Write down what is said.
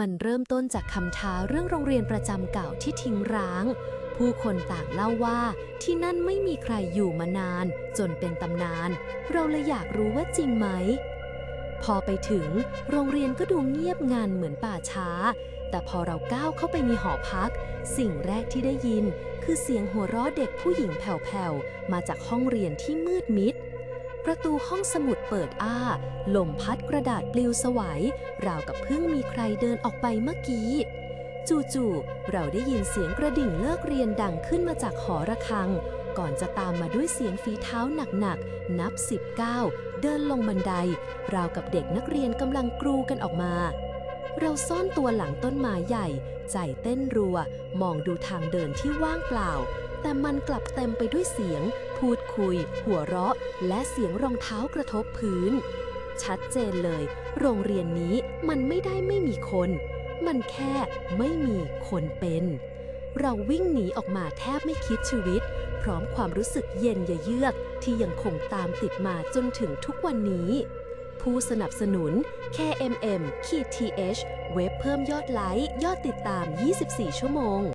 มันเริ่มต้นจากคำท้าเรื่องโรงเรียนประจำเก่าที่ทิ้งร้าง ผู้คนต่างเล่าว่าที่นั่นไม่มีใครอยู่มานาน จนเป็นตำนาน เราเลยอยากรู้ว่าจริงไหม พอไปถึง โรงเรียนก็ดูเงียบงันเหมือนป่าช้า แต่พอเราก้าวเข้าไปในหอพัก สิ่งแรกที่ได้ยิน คือเสียงหัวเราะเด็กผู้หญิงแผ่วๆมาจากห้องเรียนที่มืดมิด ประตูห้องสมุดเปิดอ้า ลมพัดกระดาษปลิวสวัยราวกับเพิ่งมีใครเดินออกไปเมื่อกี้ จู่ๆ เราได้ยินเสียงกระดิ่งเลิกเรียนดังขึ้นมาจากหอระฆัง ก่อนจะตามมาด้วยเสียงฝีเท้าหนักๆ นับสิบก้าวเดินลงบันได ราวกับเด็กนักเรียนกำลังกรูกันออกมา เราซ่อนตัวหลังต้นไม้ใหญ่ ใจเต้นรัว มองดูทางเดินที่ว่างเปล่า แต่มันกลับเต็มไปด้วยเสียง พูดคุย หัวเราะ และเสียงรองเท้ากระทบพื้น ชัดเจนเลย โรงเรียนนี้มันไม่ได้ไม่มีคน มันแค่ไม่มีคนเป็น เราวิ่งหนีออกมาแทบไม่คิดชีวิต พร้อมความรู้สึกเย็นยะเยือกที่ยังคงตามติดมาจนถึงทุกวันนี้ผู้สนับสนุน KMM ขีด th เว็บเพิ่มยอดไลค์ ยอดติดตาม 24 ชั่วโมง